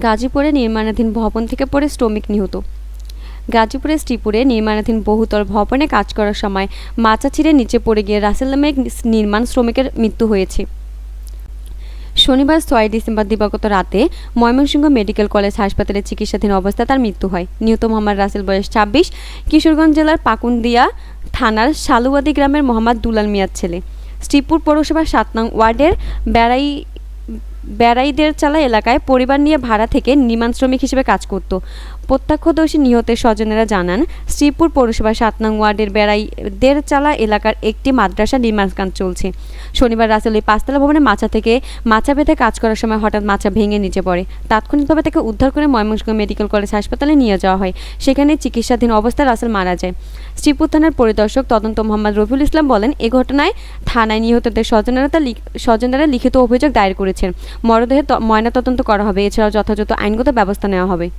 গাজীপুরে নির্মাণাধীন ভবন থেকে পড়ে শ্রমিক নিহত। গাজীপুরের শ্রীপুরে নির্মাণাধীন বহুতল ভবনে কাজ করার সময় মাচা ছিঁড়ে নিচে পড়ে গিয়ে রাসেল নামে নির্মাণ শ্রমিকের মৃত্যু হয়েছে। শনিবার ছয় ডিসেম্বর দিবাগত রাতে ময়মনসিংহ মেডিকেল কলেজ হাসপাতালে চিকিৎসাধীন অবস্থায় তার মৃত্যু হয়। নিহত মোহাম্মদ রাসেল বয়স ছাব্বিশ, কিশোরগঞ্জ জেলার পাকুন্দিয়া থানার শালুয়াদি গ্রামের মোহাম্মদ দুলাল মিয়ার ছেলে। শ্রীপুর পৌরসভার সাত নং ওয়ার্ডের বেড়াই বেড়াইদের চালা এলাকায় পরিবার নিয়ে ভাড়া থেকে নির্মাণ শ্রমিক হিসেবে কাজ করত। প্রত্যক্ষদর্শী নিহতের স্বজনেরা জানান, শ্রীপুর পৌরসভার সাত নং ওয়ার্ডের বেড়াইদের চালা এলাকার একটি মাদ্রাসা নির্মাণ কাজ চলছে। শনিবার রাসেল ওই পাঁচতলা ভবনে মাচা থেকে মাছা বেঁধে কাজ করার সময় হঠাৎ মাছা ভেঙে নিচে পড়ে। তাৎক্ষণিকভাবে তাকে উদ্ধার করে ময়মনসিংহ মেডিকেল কলেজ হাসপাতালে নিয়ে যাওয়া হয়। সেখানে চিকিৎসাধীন অবস্থায় রাসেল মারা যায়। শ্রীপুর থানার পরিদর্শক তদন্ত মোহাম্মদ রফিউল ইসলাম বলেন, এ ঘটনায় থানায় নিহতদের স্বজনেরা তার স্বজনেরা লিখিত অভিযোগ দায়ের করেছেন। মরদেহের ত- ময়নাতদন্ত করা হবে। এছাড়াও যথাযথ আইনগত ব্যবস্থা নেওয়া হবে।